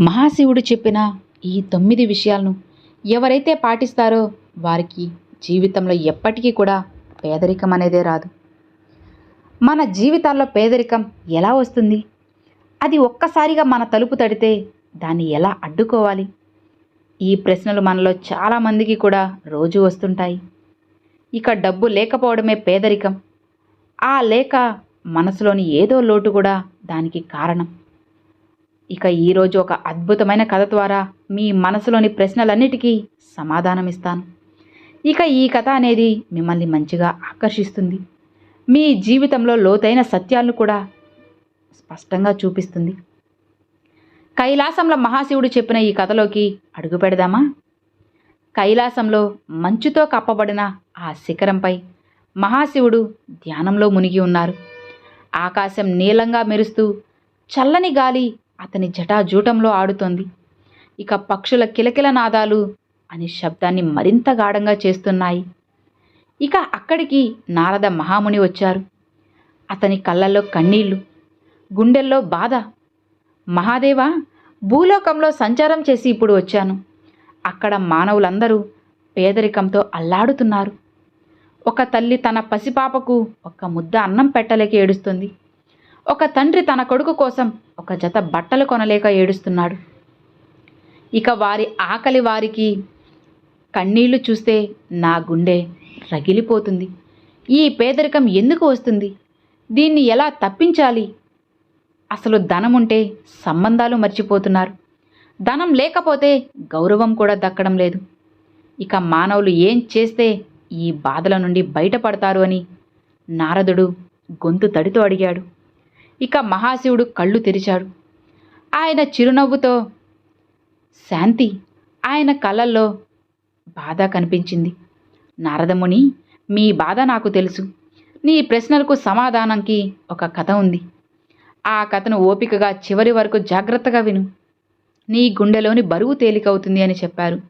మహాశివుడు చెప్పిన ఈ తొమ్మిది విషయాలను ఎవరైతే పాటిస్తారో వారికి జీవితంలో ఎప్పటికీ కూడా పేదరికం అనేదే రాదు. మన జీవితాల్లో పేదరికం ఎలా వస్తుంది? అది ఒక్కసారిగా మన తలుపు తడితే దాన్ని ఎలా అడ్డుకోవాలి? ఈ ప్రశ్నలు మనలో చాలామందికి కూడా రోజు వస్తుంటాయి. ఇక డబ్బు లేకపోవడమే పేదరికం. ఆ లేక మనసులోని ఏదో లోటు కూడా దానికి కారణం. ఇక ఈరోజు ఒక అద్భుతమైన కథ ద్వారా మీ మనసులోని ప్రశ్నలన్నిటికీ సమాధానం ఇస్తాను ఇక ఈ కథ అనేది మిమ్మల్ని మంచిగా ఆకర్షిస్తుంది. మీ జీవితంలో లోతైన సత్యాలను కూడా స్పష్టంగా చూపిస్తుంది. కైలాసంలో మహాశివుడు చెప్పిన ఈ కథలోకి అడుగు పెడదామా? కైలాసంలో మంచుతో కప్పబడిన ఆ శిఖరంపై మహాశివుడు ధ్యానంలో మునిగి ఉన్నారు. ఆకాశం నీలంగా మెరుస్తూ చల్లని గాలి అతని జటాజూటంలో ఆడుతోంది. ఇక పక్షుల కిలకిల నాదాలు అనే శబ్దాన్ని మరింత గాఢంగా చేస్తున్నాయి. ఇక అక్కడికి నారద మహాముని వచ్చారు. అతని కళ్ళల్లో కన్నీళ్ళు గుండెల్లో బాధ. మహాదేవ భూలోకంలో సంచారం చేసి ఇప్పుడు వచ్చాను. అక్కడ మానవులందరూ పేదరికంతో అల్లాడుతున్నారు. ఒక తల్లి తన పసిపాపకు ఒక ముద్ద అన్నం పెట్టలేక ఏడుస్తుంది. ఒక తండ్రి తన కొడుకు కోసం ఒక జత బట్టలు కొనలేక ఏడుస్తున్నాడు. ఇక వారి ఆకలి వారికి కన్నీళ్ళు చూస్తే నా గుండె రగిలిపోతుంది. ఈ పేదరికం ఎందుకు వస్తుంది? దీన్ని ఎలా తప్పించాలి? అసలు ధనం ఉంటే సంబంధాలు మర్చిపోతున్నారు. ధనం లేకపోతే గౌరవం కూడా దక్కడం లేదు. ఇక మానవులు ఏం చేస్తే ఈ బాధల నుండి బయటపడతారు అని నారదుడు గొంతు తడితో అడిగాడు. ఇక మహాశివుడు కళ్ళు తెరిచాడు. ఆయన చిరునవ్వుతో శాంతి ఆయన కళ్ళల్లో బాధ కనిపించింది. నారదముని మీ బాధ నాకు తెలుసు. నీ ప్రశ్నలకు సమాధానంకి ఒక కథ ఉంది. ఆ కథను ఓపికగా చివరి వరకు జాగ్రత్తగా విను. నీ గుండెలోని బరువు తేలికవుతుంది అని చెప్పారు.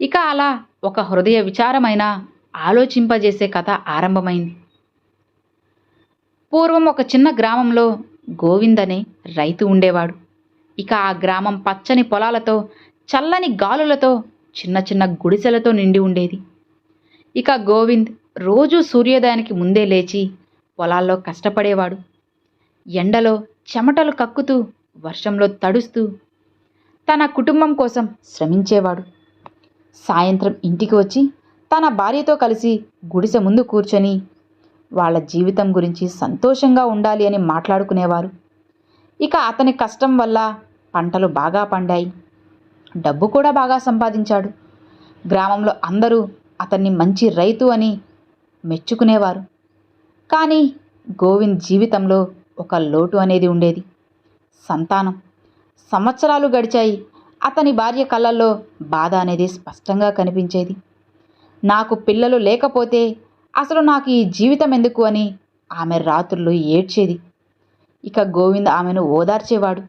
ఇక అలా ఒక హృదయ విచారమైన ఆలోచింపజేసే కథ ఆరంభమైంది. పూర్వం ఒక చిన్న గ్రామంలో గోవింద్ అనే రైతు ఉండేవాడు. ఇక ఆ గ్రామం పచ్చని పొలాలతో చల్లని గాలులతో చిన్న చిన్న గుడిసెలతో నిండి ఉండేది. ఇక గోవింద్ రోజూ సూర్యోదయానికి ముందే లేచి పొలాల్లో కష్టపడేవాడు. ఎండలో చెమటలు కక్కుతూ వర్షంలో తడుస్తూ తన కుటుంబం కోసం శ్రమించేవాడు. సాయంత్రం ఇంటికి వచ్చి తన భార్యతో కలిసి గుడిసె ముందు కూర్చొని వాళ్ళ జీవితం గురించి సంతోషంగా ఉండాలి అని మాట్లాడుకునేవారు. ఇక అతని కష్టం వల్ల పంటలు బాగా పండాయి. డబ్బు కూడా బాగా సంపాదించాడు. గ్రామంలో అందరూ అతన్ని మంచి రైతు అని మెచ్చుకునేవారు. కానీ గోవింద్ జీవితంలో ఒక లోటు అనేది ఉండేది. సంతానం. సంవత్సరాలు గడిచాయి. అతని భార్య కళ్ళల్లో బాధ అనేది స్పష్టంగా కనిపించేది. నాకు పిల్లలు లేకపోతే అసలు నాకు ఈ జీవితం ఎందుకు అని ఆమె రాత్రులు ఏడ్చేది. ఇక గోవింద్ ఆమెను ఓదార్చేవాడు.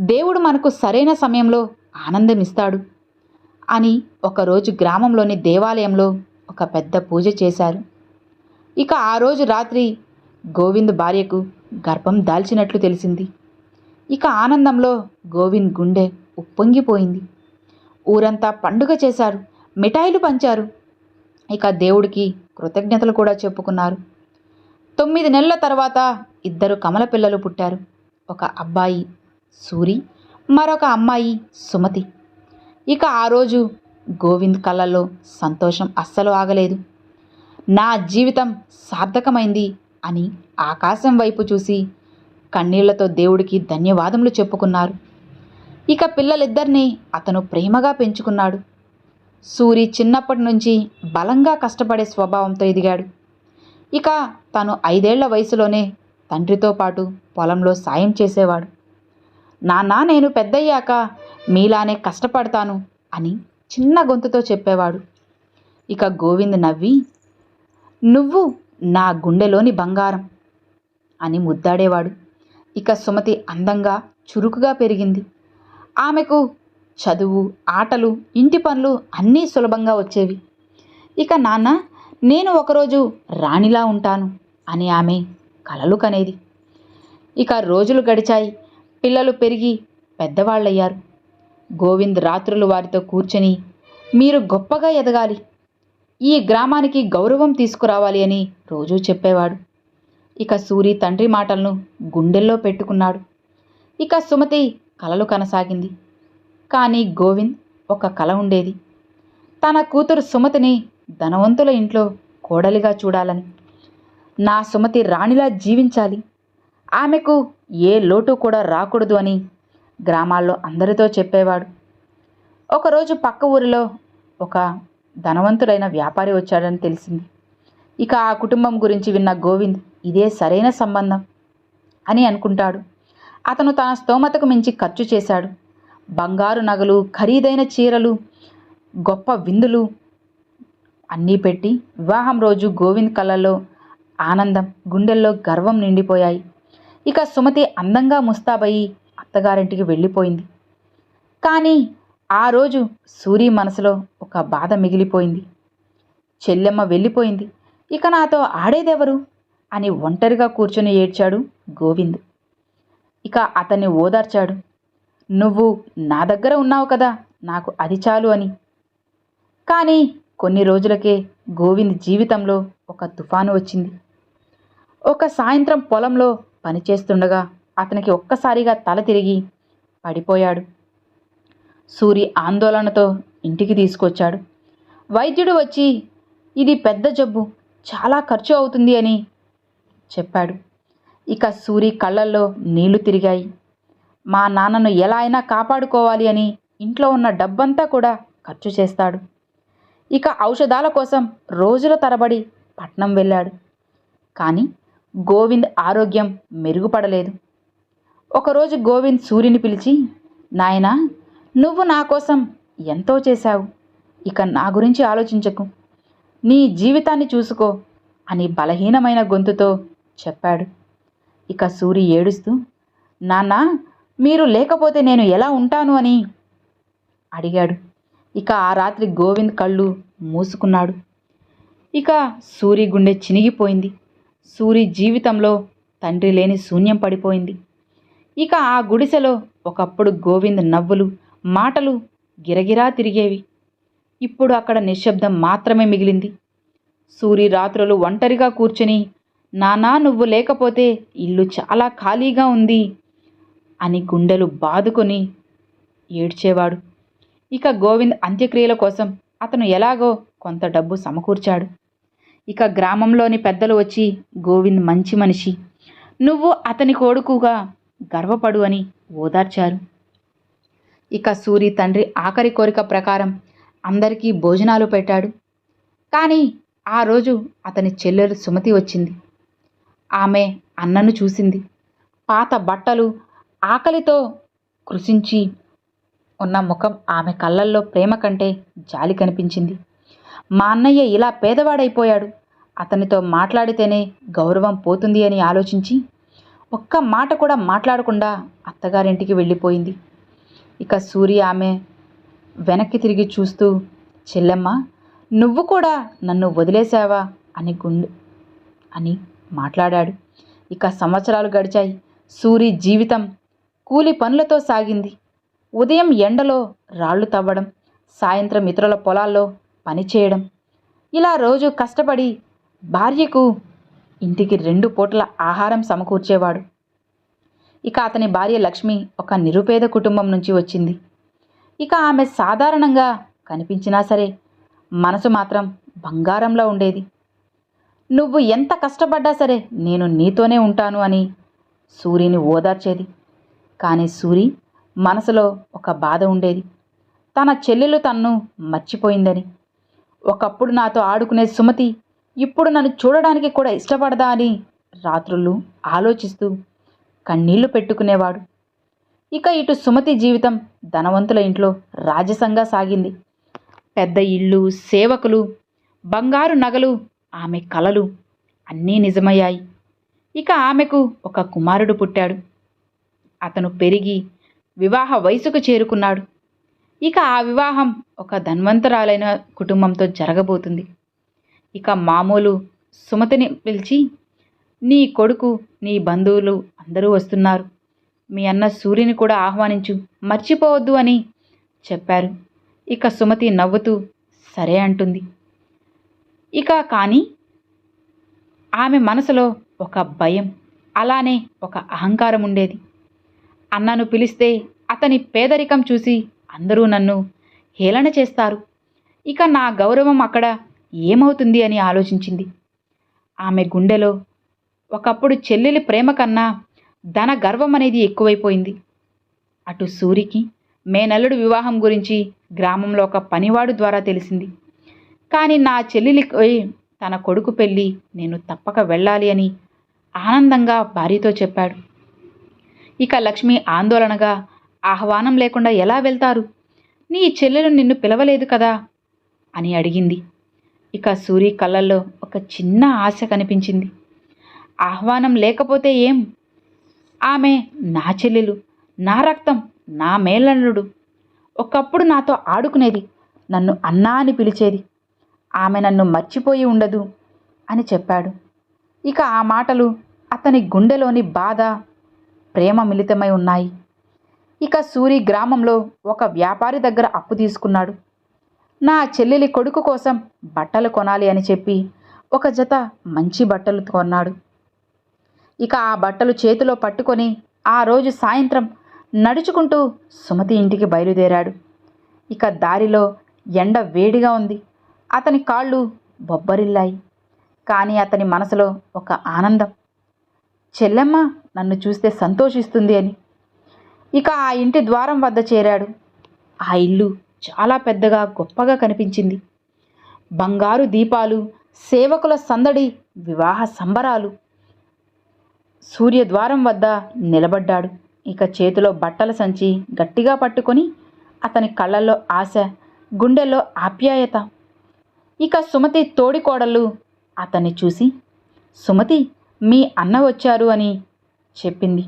దేవుడు మనకు సరైన సమయంలో ఆనందం ఇస్తాడు అని ఒకరోజు గ్రామంలోని దేవాలయంలో ఒక పెద్ద పూజ చేశారు. ఇక ఆ రోజు రాత్రి గోవింద్ భార్యకు గర్భం దాల్చినట్లు తెలిసింది. ఇక ఆనందంలో గోవింద్ గుండె ఉప్పొంగిపోయింది. ఊరంతా పండుగ చేశారు మిఠాయిలు పంచారు. ఇక దేవుడికి కృతజ్ఞతలు కూడా చెప్పుకున్నారు. తొమ్మిది నెలల తర్వాత ఇద్దరు కమల పిల్లలు పుట్టారు. ఒక అబ్బాయి సూరి మరొక అమ్మాయి సుమతి. ఇక ఆ రోజు గోవింద్ కళ్ళల్లో సంతోషం అస్సలు ఆగలేదు. నా జీవితం సార్థకమైంది అని ఆకాశం వైపు చూసి కన్నీళ్ళతో దేవుడికి ధన్యవాదములు చెప్పుకున్నారు. ఇక పిల్లలిద్దరినీ అతను ప్రేమగా పెంచుకున్నాడు. సూరి చిన్నప్పటి నుంచి బలంగా కష్టపడే స్వభావంతో ఎదిగాడు. ఇక తను ఐదేళ్ళ వయసులోనే తండ్రితో పాటు పొలంలో సాయం చేసేవాడు. నాన్న నేను పెద్దయ్యాక మీలానే కష్టపడతాను అని చిన్న గొంతుతో చెప్పేవాడు. ఇక గోవింద్ నవ్వి నువ్వు నా గుండెలోని బంగారం అని ముద్దాడేవాడు. ఇక సుమతి అందంగా చురుకుగా పెరిగింది. ఆమెకు చదువు ఆటలు ఇంటి పనులు అన్నీ సులభంగా వచ్చేవి. ఇక నాన్న నేను ఒకరోజు రాణిలా ఉంటాను అని ఆమె కలలు కనేది. ఇక రోజులు గడిచాయి. పిల్లలు పెరిగి పెద్దవాళ్ళయ్యారు. గోవింద్ రాత్రులు వారితో కూర్చొని మీరు గొప్పగా ఎదగాలి. ఈ గ్రామానికి గౌరవం తీసుకురావాలి అని రోజూ చెప్పేవాడు. ఇక సూరి తండ్రి మాటలను గుండెల్లో పెట్టుకున్నాడు. ఇక సుమతి కలలు కనసాగింది. కానీ గోవింద్ ఒక కల ఉండేది. తన కూతురు సుమతిని ధనవంతుల ఇంట్లో కోడలిగా చూడాలని. నా సుమతి రాణిలా జీవించాలి. ఆమెకు ఏ లోటు కూడా రాకూడదు అని గ్రామాల్లో అందరితో చెప్పేవాడు. ఒకరోజు పక్క ఊరిలో ఒక ధనవంతుడైన వ్యాపారి వచ్చాడని తెలిసింది. ఇక ఆ కుటుంబం గురించి విన్న గోవింద్ ఇదే సరైన సంబంధం అని అనుకుంటాడు. అతను తన స్తోమతకు మించి ఖర్చు చేశాడు. బంగారు నగలు ఖరీదైన చీరలు గొప్ప విందులు అన్నీ పెట్టి వివాహం రోజు గోవింద్ కళ్ళల్లో ఆనందం గుండెల్లో గర్వం నిండిపోయాయి. ఇక సుమతి అందంగా ముస్తాబయ్యి అత్తగారింటికి వెళ్ళిపోయింది. కానీ ఆ రోజు సూరి మనసులో ఒక బాధ మిగిలిపోయింది. చెల్లెమ్మ వెళ్ళిపోయింది. ఇక నాతో ఆడేదెవరు? అని ఒంటరిగా కూర్చొని ఏడ్చాడు గోవింద్. ఇక అతన్ని ఓదార్చాడు. నువ్వు నా దగ్గర ఉన్నావు కదా నాకు అది చాలు అని. కానీ కొన్ని రోజులకే గోవింద్ జీవితంలో ఒక తుఫాను వచ్చింది. ఒక సాయంత్రం పొలంలో పనిచేస్తుండగా అతనికి ఒక్కసారిగా తల తిరిగి పడిపోయాడు. సూరి ఆందోళనతో ఇంటికి తీసుకొచ్చాడు. వైద్యుడు వచ్చి ఇది పెద్ద జబ్బు చాలా ఖర్చు అవుతుంది అని చెప్పాడు. ఇక సూరి కళ్ళల్లో నీళ్ళు తిరిగాయి. మా నాన్నను ఎలా అయినా కాపాడుకోవాలి అని ఇంట్లో ఉన్న డబ్బంతా కూడా ఖర్చు చేస్తాడు. ఇక ఔషధాల కోసం రోజుల తరబడి పట్నం వెళ్ళాడు. కానీ గోవింద్ ఆరోగ్యం మెరుగుపడలేదు. ఒకరోజు గోవింద్ సూర్యుని పిలిచి నాయనా నువ్వు నా కోసం ఎంతో చేశావు. ఇక నా గురించి ఆలోచించకు. నీ జీవితాన్ని చూసుకో అని బలహీనమైన గొంతుతో చెప్పాడు. ఇక సూరి ఏడుస్తూ నాన్న మీరు లేకపోతే నేను ఎలా ఉంటాను అని? అడిగాడు. ఇక ఆ రాత్రి గోవింద్ కళ్ళు మూసుకున్నాడు. ఇక సూరి గుండె చినిగిపోయింది. సూరి జీవితంలో తండ్రి లేని శూన్యం పడిపోయింది. ఇక ఆ గుడిసెలో ఒకప్పుడు గోవింద్ నవ్వులు మాటలు గిరగిరా తిరిగేవి. ఇప్పుడు అక్కడ నిశ్శబ్దం మాత్రమే మిగిలింది. సూరి రాత్రులు ఒంటరిగా కూర్చుని నానా నువ్వు లేకపోతే ఇల్లు చాలా ఖాళీగా ఉంది. అని గుండెలు బాదుకొని ఏడ్చేవాడు. ఇక గోవింద్ అంత్యక్రియల కోసం అతను ఎలాగో కొంత డబ్బు సమకూర్చాడు. ఇక గ్రామంలోని పెద్దలు వచ్చి గోవింద్ మంచి మనిషి. నువ్వు అతని కొడుకుగా గర్వపడు అని ఓదార్చారు. ఇక సూరి తండ్రి ఆఖరి కోరిక ప్రకారం అందరికీ భోజనాలు పెట్టాడు. కానీ ఆ రోజు అతని చెల్లెలు సుమతి వచ్చింది. ఆమె అన్నను చూసింది. పాత బట్టలు ఆకలితో కృషించి ఉన్న ముఖం ఆమె కళ్ళల్లో ప్రేమ కంటే జాలి కనిపించింది. మా అన్నయ్య ఇలా పేదవాడైపోయాడు. అతనితో మాట్లాడితేనే గౌరవం పోతుంది అని ఆలోచించి ఒక్క మాట కూడా మాట్లాడకుండా అత్తగారింటికి వెళ్ళిపోయింది. ఇక సూర్య ఆమె వెనక్కి తిరిగి చూస్తూ చెల్లెమ్మ నువ్వు కూడా నన్ను వదిలేశావా? అని గుండు అని మాట్లాడాడు. ఇక సంవత్సరాలు గడిచాయి. సూరి జీవితం కూలి పనులతో సాగింది. ఉదయం ఎండలో రాళ్ళు తవ్వడం సాయంత్రం ఇతరుల పొలాల్లో పనిచేయడం ఇలా రోజు కష్టపడి భార్యకు ఇంటికి రెండు పూటల ఆహారం సమకూర్చేవాడు. ఇక అతని భార్య లక్ష్మి ఒక నిరుపేద కుటుంబం నుంచి వచ్చింది. ఇక ఆమె సాధారణంగా కనిపించినా సరే మనసు మాత్రం బంగారంలో ఉండేది. నువ్వు ఎంత కష్టపడ్డా సరే నేను నీతోనే ఉంటాను అని సూర్యుని ఓదార్చేది. కానీ సూరి మనసులో ఒక బాధ ఉండేది. తన చెల్లెలు తన్ను మర్చిపోయిందని. ఒకప్పుడు నాతో ఆడుకునే సుమతి ఇప్పుడు నన్ను చూడడానికి కూడా ఇష్టపడదా అని రాత్రులు ఆలోచిస్తూ కన్నీళ్ళు పెట్టుకునేవాడు. ఇక ఇటు సుమతి జీవితం ధనవంతుల ఇంట్లో రాజసంగా సాగింది. పెద్ద ఇళ్ళు సేవకులు బంగారు నగలు ఆమె కలలు అన్నీ నిజమయ్యాయి. ఇక ఆమెకు ఒక కుమారుడు పుట్టాడు. అతను పెరిగి వివాహ వయసుకు చేరుకున్నాడు. ఇక ఆ వివాహం ఒక ధన్వంతరాలైన కుటుంబంతో జరగబోతుంది. ఇక మామూలు సుమతిని పిలిచి నీ కొడుకు నీ బంధువులు అందరూ వస్తున్నారు. మీ అన్న సూర్యుని కూడా ఆహ్వానించు మర్చిపోవద్దు అని చెప్పారు. ఇక సుమతి నవ్వుతూ సరే అంటుంది. ఇక కానీ ఆమె మనసులో ఒక భయం అలానే ఒక అహంకారం ఉండేది. అన్నను పిలిస్తే అతని పేదరికం చూసి అందరూ నన్ను హేళన చేస్తారు. ఇక నా గౌరవం అక్కడ ఏమవుతుంది అని ఆలోచించింది. ఆమె గుండెలో ఒకప్పుడు చెల్లెలి ప్రేమ కన్నా ధన గర్వం అనేది ఎక్కువైపోయింది. అటు సూరికి మేనల్లుడు వివాహం గురించి గ్రామంలో ఒక పనివాడు ద్వారా తెలిసింది. కానీ నా చెల్లెలికి తన కొడుకు పెళ్ళి నేను తప్పక వెళ్ళాలి అని ఆనందంగా భార్యతో చెప్పాడు. ఇక లక్ష్మి ఆందోళనగా ఆహ్వానం లేకుండా ఎలా వెళ్తారు? నీ చెల్లెలు నిన్ను పిలవలేదు కదా? అని అడిగింది. ఇక సూరి కళ్ళల్లో ఒక చిన్న ఆశ కనిపించింది. ఆహ్వానం లేకపోతే ఏం? ఆమె నా చెల్లెలు నా రక్తం నా మేలనుడు ఒకప్పుడు నాతో ఆడుకునేది నన్ను అన్నా అని పిలిచేది. ఆమె నన్ను మర్చిపోయి ఉండదు అని చెప్పాడు. ఇక ఆ మాటలు అతని గుండెలోని బాధ ప్రేమ మిళితమై ఉన్నాయి. ఇక సూరి గ్రామంలో ఒక వ్యాపారి దగ్గర అప్పు తీసుకున్నాడు. నా చెల్లెలి కొడుకు కోసం బట్టలు కొనాలి అని చెప్పి ఒక జత మంచి బట్టలు కొన్నాడు. ఇక ఆ బట్టలు చేతిలో పట్టుకొని ఆ రోజు సాయంత్రం నడుచుకుంటూ సుమతి ఇంటికి బయలుదేరాడు. ఇక దారిలో ఎండ వేడిగా ఉంది. అతని కాళ్ళు బొబ్బరిల్లాయి. కానీ అతని మనసులో ఒక ఆనందం. చెల్లెమ్మ నన్ను చూస్తే సంతోషిస్తుంది అని. ఇక ఆ ఇంటి ద్వారం వద్ద చేరాడు. ఆ ఇల్లు చాలా పెద్దగా గొప్పగా కనిపించింది. బంగారు దీపాలు సేవకుల సందడి వివాహ సంబరాలు. సూర్యద్వారం వద్ద నిలబడ్డాడు. ఇక చేతిలో బట్టల సంచి గట్టిగా పట్టుకొని అతని కళ్ళల్లో ఆశ గుండెల్లో ఆప్యాయత. ఇక సుమతి తోడికోడళ్ళు అతన్ని చూసి సుమతి మీ అన్న వచ్చారు అని చెప్పింది.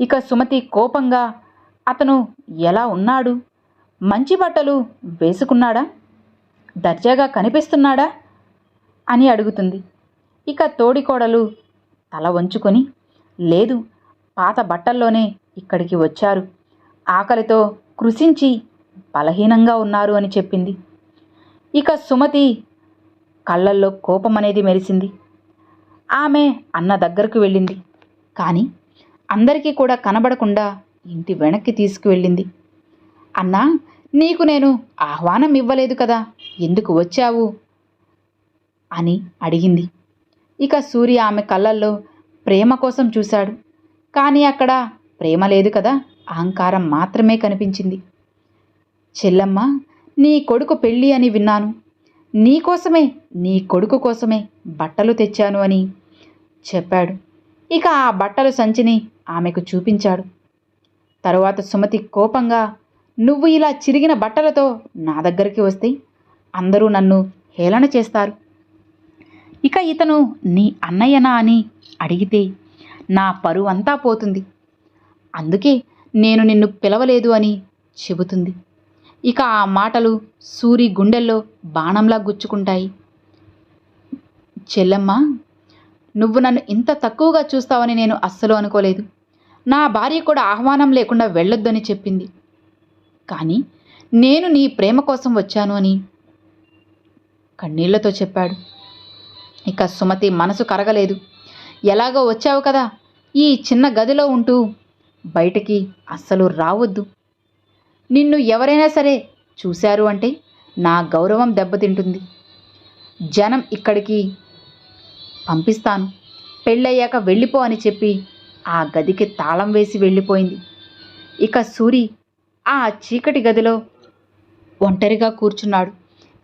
ఇక సుమతి కోపంగా అతను ఎలా ఉన్నాడు? మంచి బట్టలు వేసుకున్నాడా? దర్జాగా కనిపిస్తున్నాడా? అని అడుగుతుంది. ఇక తోడికోడలు తల వంచుకొని లేదు పాత బట్టల్లోనే ఇక్కడికి వచ్చారు. ఆకలితో కృషించి బలహీనంగా ఉన్నారు అని చెప్పింది. ఇక సుమతి కళ్ళల్లో కోపం అనేది మెరిసింది. ఆమె అన్న దగ్గరకు వెళ్ళింది. కానీ అందరికీ కూడా కనబడకుండా ఇంటి వెనక్కి తీసుకువెళ్ళింది. అన్నా నీకు నేను ఆహ్వానం ఇవ్వలేదు కదా ఎందుకు వచ్చావు? అని అడిగింది. ఇక సూర్య ఆమె కళ్ళల్లో ప్రేమ కోసం చూశాడు. కానీ అక్కడ ప్రేమ లేదు కదా అహంకారం మాత్రమే కనిపించింది. చెల్లమ్మ నీ కొడుకు పెళ్ళి అని విన్నాను. నీకోసమే నీ కొడుకు కోసమే బట్టలు తెచ్చాను అని చెప్పాడు. ఇక ఆ బట్టల సంచిని ఆమెకు చూపించాడు. తరువాత సుమతి కోపంగా నువ్వు ఇలా చిరిగిన బట్టలతో నా దగ్గరికి వస్తే అందరూ నన్ను హేళన చేస్తారు. ఇక ఇతను నీ అన్నయ్యనా అని అడిగితే నా పరువంతా పోతుంది. అందుకే నేను నిన్ను పిలవలేదు అని చెబుతుంది. ఇక ఆ మాటలు సూరి గుండెల్లో బాణంలా గుచ్చుకుంటాయి. చెల్లమ్మ నువ్వు నన్ను ఇంత తక్కువగా చూస్తావని నేను అస్సలు అనుకోలేదు. నా భార్య కూడా ఆహ్వానం లేకుండా వెళ్ళొద్దని చెప్పింది. కానీ నేను నీ ప్రేమ కోసం వచ్చాను అని కన్నీళ్ళతో చెప్పాడు. ఇక సుమతి మనసు కరగలేదు. ఎలాగో వచ్చావు కదా? ఈ చిన్న గదిలో ఉంటూ బయటికి అస్సలు రావద్దు. నిన్ను ఎవరైనా సరే చూశారు అంటే నా గౌరవం దెబ్బతింటుంది. జనం ఇక్కడికి పంపిస్తాను. పెళ్ళయ్యాక వెళ్ళిపో అని చెప్పి ఆ గదికి తాళం వేసి వెళ్ళిపోయింది. ఇక సూరి ఆ చీకటి గదిలో ఒంటరిగా కూర్చున్నాడు.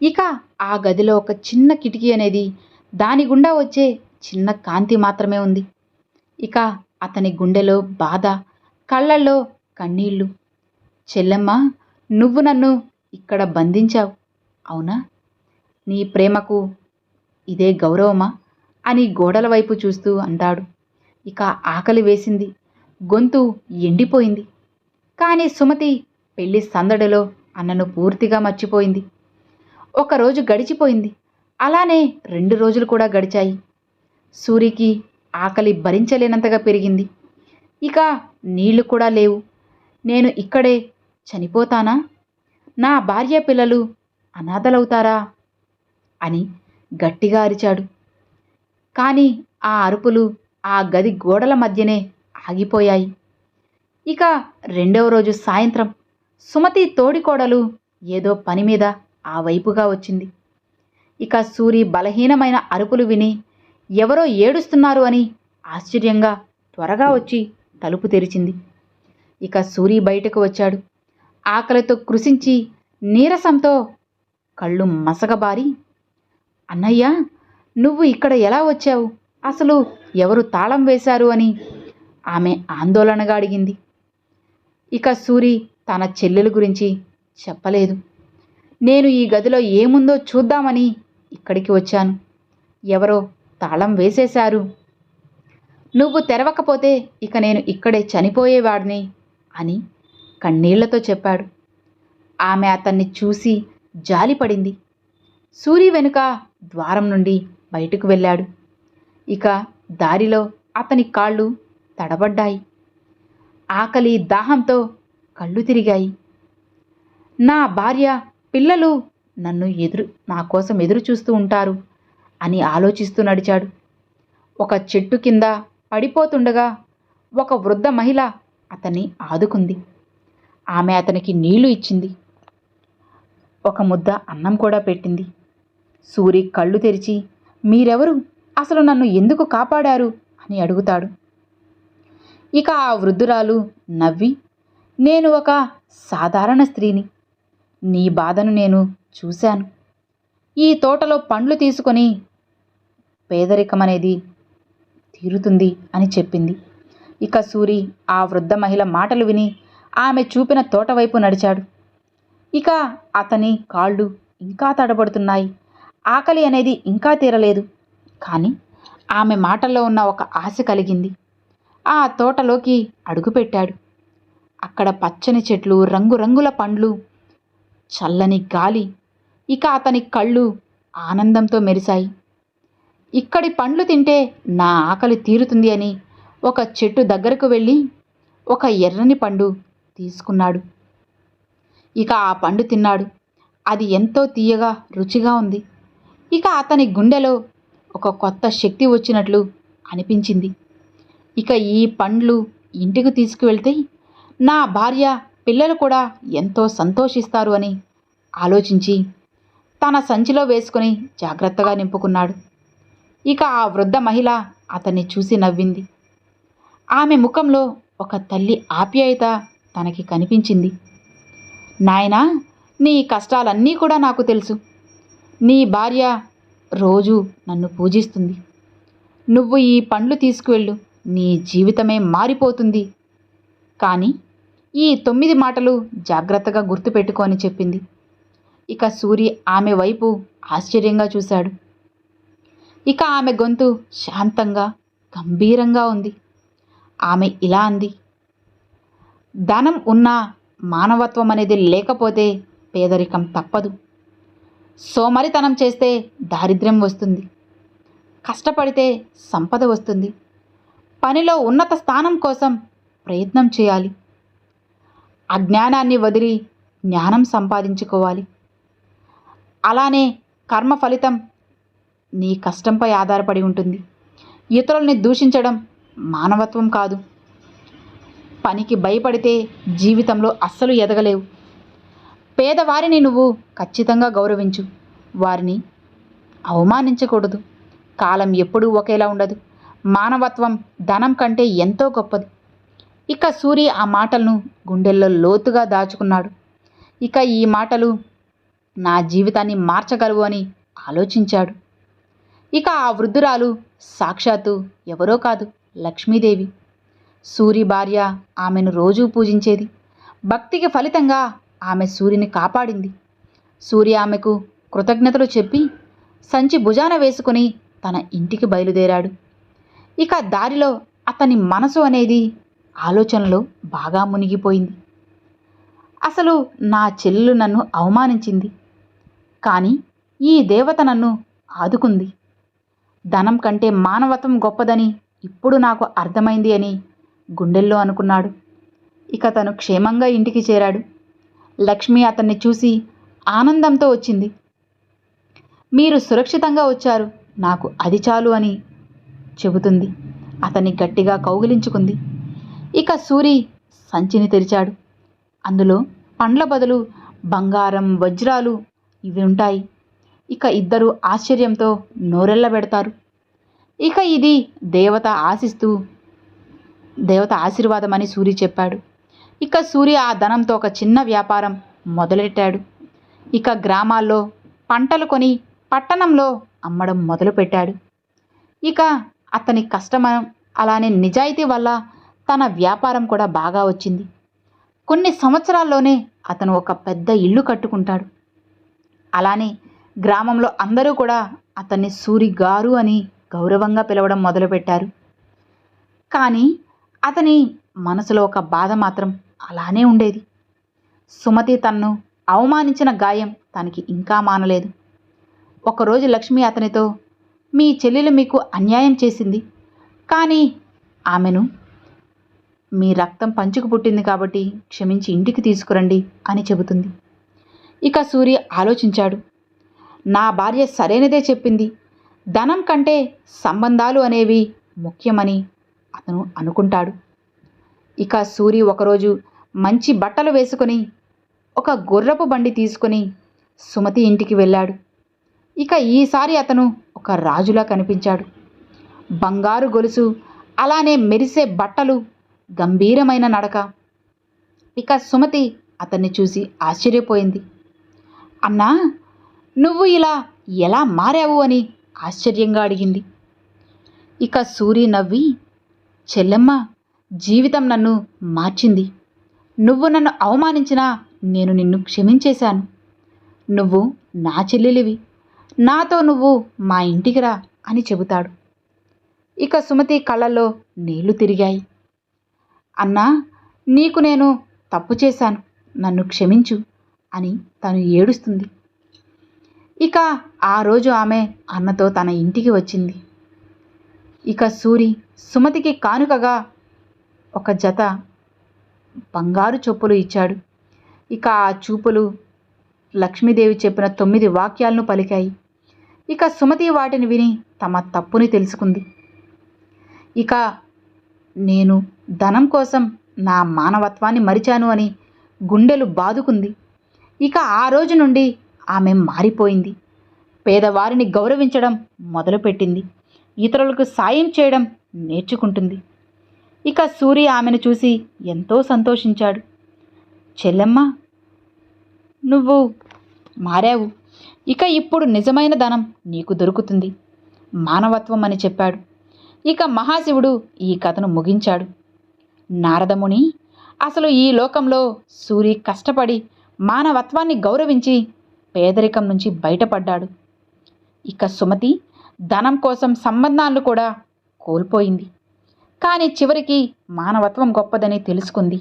ఇక ఆ గదిలో ఒక చిన్న కిటికీ అనేది దాని గుండా వచ్చే చిన్న కాంతి మాత్రమే ఉంది. ఇక అతని గుండెలో బాధ కళ్ళల్లో కన్నీళ్ళు. చెల్లెమ్మ నువ్వు నన్ను ఇక్కడ బంధించావు అవునా? నీ ప్రేమకు ఇదే గౌరవమా? అని గోడల వైపు చూస్తూ అంటాడు ఇక ఆకలి వేసింది. గొంతు ఎండిపోయింది. కానీ సుమతి పెళ్ళి సందడిలో అన్నను పూర్తిగా మర్చిపోయింది. ఒకరోజు గడిచిపోయింది. అలానే రెండు రోజులు కూడా గడిచాయి. సూరికి ఆకలి భరించలేనంతగా పెరిగింది. ఇక నీళ్ళు కూడా లేవు. నేను ఇక్కడే చనిపోతానా? నా భార్య పిల్లలు అనాథలవుతారా? అని గట్టిగా అరిచాడు. కానీ ఆ అరుపులు ఆ గది గోడల మధ్యనే ఆగిపోయాయి. ఇక రెండవ రోజు సాయంత్రం సుమతి తోడికోడలు ఏదో పని మీద ఆ వైపుగా వచ్చింది. ఇక సూరి బలహీనమైన అరుపులు విని ఎవరో ఏడుస్తున్నారు అని ఆశ్చర్యంగా త్వరగా వచ్చి తలుపు తెరిచింది. ఇక సూరి బయటకు వచ్చాడు. ఆకలితో కృషించి నీరసంతో కళ్ళు మసగబారి అన్నయ్య నువ్వు ఇక్కడ ఎలా వచ్చావు? అసలు ఎవరు తాళం వేశారు అని ఆమె ఆందోళనగా అడిగింది. ఇక సూరి తన చెల్లెలు గురించి చెప్పలేదు. నేను ఈ గదిలో ఏముందో చూద్దామని ఇక్కడికి వచ్చాను. ఎవరో తాళం వేసేశారు. నువ్వు తెరవకపోతే ఇక నేను ఇక్కడే చనిపోయేవాడిని అని కన్నీళ్ళతో చెప్పాడు. ఆమె అతన్ని చూసి జాలిపడింది. సూరి వెనుక ద్వారం నుండి బయటకు వెళ్ళాడు. ఇక దారిలో అతని కాళ్ళు తడబడ్డాయి. ఆకలి దాహంతో కళ్ళు తిరిగాయి. నా భార్య పిల్లలు నన్ను ఎదురు నా కోసం ఎదురు చూస్తూ ఉంటారు అని ఆలోచిస్తూ నడిచాడు. ఒక చెట్టు కింద పడిపోతుండగా ఒక వృద్ధ మహిళ అతన్ని ఆదుకుంది. ఆమె అతనికి నీళ్ళు ఇచ్చింది. ఒక ముద్ద అన్నం కూడా పెట్టింది. సూరి కళ్ళు తెరిచి మీరెవరు? అసలు నన్ను ఎందుకు కాపాడారు? అని అడుగుతాడు. ఇక ఆ వృద్ధురాలు నవ్వి నేను ఒక సాధారణ స్త్రీని. నీ బాధను నేను చూశాను. ఈ తోటలో పండ్లు తీసుకొని పేదరికం అనేది తీరుతుంది అని చెప్పింది. ఇక సూరి ఆ వృద్ధ మహిళ మాటలు విని ఆమె చూపిన తోటవైపు నడిచాడు. ఇక అతని కాళ్ళు ఇంకా తడబడుతున్నాయి. ఆకలి అనేది ఇంకా తీరలేదు. కానీ ఆమె మాటల్లో ఉన్న ఒక ఆశ కలిగింది. ఆ తోటలోకి అడుగుపెట్టాడు అక్కడ పచ్చని చెట్లు రంగురంగుల పండ్లు చల్లని గాలి ఇక అతని కళ్ళు ఆనందంతో మెరిశాయి. ఇక్కడి పండ్లు తింటే నా ఆకలి తీరుతుంది అని ఒక చెట్టు దగ్గరకు వెళ్ళి ఒక ఎర్రని పండు తీసుకున్నాడు. ఇక ఆ పండు తిన్నాడు. అది ఎంతో తీయగా రుచిగా ఉంది. ఇక అతని గుండెలో ఒక కొత్త శక్తి వచ్చినట్లు అనిపించింది. ఇక ఈ పండ్లు ఇంటికి తీసుకువెళ్తే నా భార్య పిల్లలు కూడా ఎంతో సంతోషిస్తారు అని ఆలోచించి తన సంచిలో వేసుకొని జాగ్రత్తగా నింపుకున్నాడు. ఇక ఆ వృద్ధ మహిళ అతన్ని చూసి నవ్వింది. ఆమె ముఖంలో ఒక తల్లి ఆప్యాయత తనకి కనిపించింది. నాయనా నీ కష్టాలన్నీ కూడా నాకు తెలుసు. నీ భార్య రోజు నన్ను పూజిస్తుంది. నువ్వు ఈ పండ్లు తీసుకువెళ్ళు నీ జీవితమే మారిపోతుంది. కానీ ఈ తొమ్మిది మాటలు జాగ్రత్తగా గుర్తుపెట్టుకో అని చెప్పింది. ఇక సూరి ఆమె వైపు ఆశ్చర్యంగా చూశాడు. ఇక ఆమె గొంతు శాంతంగా గంభీరంగా ఉంది. ఆమె ఇలా అంది. ధనం ఉన్నా మానవత్వం అనేది లేకపోతే పేదరికం తప్పదు. సోమరితనం చేస్తే దారిద్ర్యం వస్తుంది. కష్టపడితే సంపద వస్తుంది. పనిలో ఉన్నత స్థానం కోసం ప్రయత్నం చేయాలి. అజ్ఞానాన్ని వదిలి జ్ఞానం సంపాదించుకోవాలి. అలానే కర్మ ఫలితం నీ కష్టంపై ఆధారపడి ఉంటుంది. ఇతరుల్ని దూషించడం మానవత్వం కాదు. పనికి భయపడితే జీవితంలో అస్సలు ఎదగలేవు. పేదవారిని నువ్వు ఖచ్చితంగా గౌరవించు. వారిని అవమానించకూడదు. కాలం ఎప్పుడూ ఒకేలా ఉండదు. మానవత్వం ధనం కంటే ఎంతో గొప్పది. ఇక సూరి ఆ మాటలను గుండెల్లో లోతుగా దాచుకున్నాడు. ఇక ఈ మాటలు నా జీవితాన్ని మార్చగలవు అని ఆలోచించాడు. ఇక ఆ వృద్ధురాలు సాక్షాత్తు ఎవరో కాదు లక్ష్మీదేవి. సూరి భార్య ఆమెను రోజూ పూజించేది. భక్తికి ఫలితంగా ఆమె సూర్యుని కాపాడింది. సూర్య ఆమెకు కృతజ్ఞతలు చెప్పి సంచి భుజాన వేసుకుని తన ఇంటికి బయలుదేరాడు. ఇక దారిలో అతని మనసు అనేది ఆలోచనలో బాగా మునిగిపోయింది. అసలు నా చెల్లెలు నన్ను అవమానించింది. కానీ ఈ దేవత నన్ను ఆదుకుంది. ధనం కంటే మానవత్వం గొప్పదని ఇప్పుడు నాకు అర్థమైంది అని గుండెల్లో అనుకున్నాడు. ఇక తను క్షేమంగా ఇంటికి చేరాడు. లక్ష్మి అతన్ని చూసి ఆనందంతో వచ్చింది. మీరు సురక్షితంగా వచ్చారు. నాకు అది చాలు అని చెబుతుంది. అతన్ని గట్టిగా కౌగిలించుకుంది. ఇక సూరి సంచిని తెరిచాడు. అందులో పండ్ల బదులు బంగారం వజ్రాలు ఇవి ఉంటాయి. ఇక ఇద్దరు ఆశ్చర్యంతో నోరెళ్ళబెడతారు. ఇక ఇది దేవత ఆశిస్తూ దేవత ఆశీర్వాదం అని సూరి చెప్పాడు. ఇక సూర్య ఆ ధనంతో ఒక చిన్న వ్యాపారం మొదలెట్టాడు. ఇక గ్రామాల్లో పంటలు కొని పట్టణంలో అమ్మడం మొదలుపెట్టాడు. ఇక అతని కష్టమ అలానే నిజాయితీ వల్ల తన వ్యాపారం కూడా బాగా వచ్చింది. కొన్ని సంవత్సరాల్లోనే అతను ఒక పెద్ద ఇల్లు కట్టుకుంటాడు. అలానే గ్రామంలో అందరూ కూడా అతన్ని సూరి గారు అని గౌరవంగా పిలవడం మొదలుపెట్టారు. కానీ అతని మనసులో ఒక బాధ మాత్రం అలానే ఉండేది. సుమతి తన్ను అవమానించిన గాయం తనకి ఇంకా మానలేదు. ఒకరోజు లక్ష్మి అతనితో మీ చెల్లెలు మీకు అన్యాయం చేసింది. కానీ ఆమెను మీ రక్తం పంచుకు పుట్టింది కాబట్టి క్షమించి ఇంటికి తీసుకురండి అని చెబుతుంది. ఇక సూర్య ఆలోచించాడు. నా భార్య సరైనదే చెప్పింది. ధనం కంటే సంబంధాలు అనేవి ముఖ్యమని అతను అనుకుంటాడు. ఇక సూరి ఒకరోజు మంచి బట్టలు వేసుకుని ఒక గుర్రపు బండి తీసుకొని సుమతి ఇంటికి వెళ్ళాడు. ఇక ఈసారి అతను ఒక రాజులా కనిపించాడు. బంగారు గొలుసు అలానే మెరిసే బట్టలు గంభీరమైన నడక. ఇక సుమతి అతన్ని చూసి ఆశ్చర్యపోయింది. అన్నా నువ్వు ఇలా ఎలా మారావు అని ఆశ్చర్యంగా అడిగింది. ఇక సూరి నవ్వి చెల్లెమ్మ జీవితం నన్ను మార్చింది. నువ్వు నన్ను అవమానించినా నేను నిన్ను క్షమించేశాను. నువ్వు నా చెల్లెలివి. నాతో నువ్వు మా ఇంటికి రా అని చెబుతాడు. ఇక సుమతి కళ్ళల్లో నీళ్ళు తిరిగాయి. అన్నా నీకు నేను తప్పు చేశాను. నన్ను క్షమించు అని తను ఏడుస్తుంది. ఇక ఆ రోజు ఆమె అన్నతో తన ఇంటికి వచ్చింది. ఇక సూరి సుమతికి కానుకగా ఒక జత బంగారు చొప్పులు ఇచ్చాడు. ఇక ఆ చూపులు లక్ష్మీదేవి చెప్పిన తొమ్మిది వాక్యాలను పలికాయి. ఇక సుమతి వాటిని విని తమ తప్పుని తెలుసుకుంది. ఇక నేను ధనం కోసం నా మానవత్వాన్ని మరిచాను అని గుండెలు బాదుకుంది. ఇక ఆ రోజు నుండి ఆమె మారిపోయింది. పేదవారిని గౌరవించడం మొదలుపెట్టింది. ఇతరులకు సాయం చేయడం నేర్చుకుంటుంది. ఇక సూరి ఆమెను చూసి ఎంతో సంతోషించాడు. చెల్లెమ్మ నువ్వు మారావు. ఇక ఇప్పుడు నిజమైన ధనం నీకు దొరుకుతుంది. మానవత్వం అని చెప్పాడు. ఇక మహాశివుడు ఈ కథను ముగించాడు. నారదముని అసలు ఈ లోకంలో సూరి కష్టపడి మానవత్వాన్ని గౌరవించి పేదరికం నుంచి బయటపడ్డాడు. ఇక సుమతి ధనం కోసం సంబంధాలను కూడా కోల్పోయింది. కానీ చివరికి మానవత్వం గొప్పదని తెలుసుకుంది.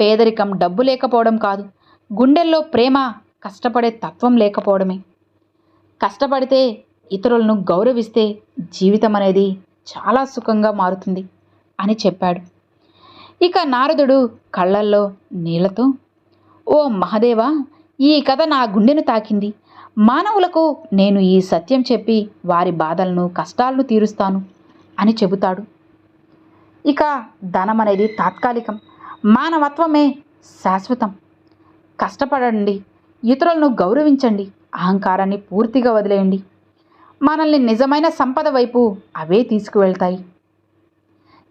పేదరికం డబ్బు లేకపోవడం కాదు గుండెల్లో ప్రేమ కష్టపడే తత్వం లేకపోవడమే. కష్టపడితే ఇతరులను గౌరవిస్తే జీవితం అనేది చాలా సుఖంగా మారుతుంది అని చెప్పాడు. ఇక నారదుడు కళ్ళల్లో నీళ్ళతో ఓ మహదేవా ఈ కథ నా గుండెను తాకింది. మానవులకు నేను ఈ సత్యం చెప్పి వారి బాధలను కష్టాలను తీరుస్తాను. అని చెబుతాడు. ఇక ధనం అనేది తాత్కాలికం మానవత్వమే శాశ్వతం. కష్టపడండి ఇతరులను గౌరవించండి అహంకారాన్ని పూర్తిగా వదిలేయండి. మనల్ని నిజమైన సంపద వైపు అవే తీసుకువెళ్తాయి.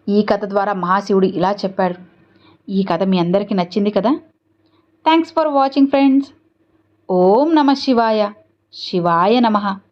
ఈ కథ ద్వారా మహాశివుడు ఇలా చెప్పాడు. ఈ కథ మీ అందరికీ నచ్చింది కదా? Thanks for watching friends Om నమ శివాయ. శివాయ నమః.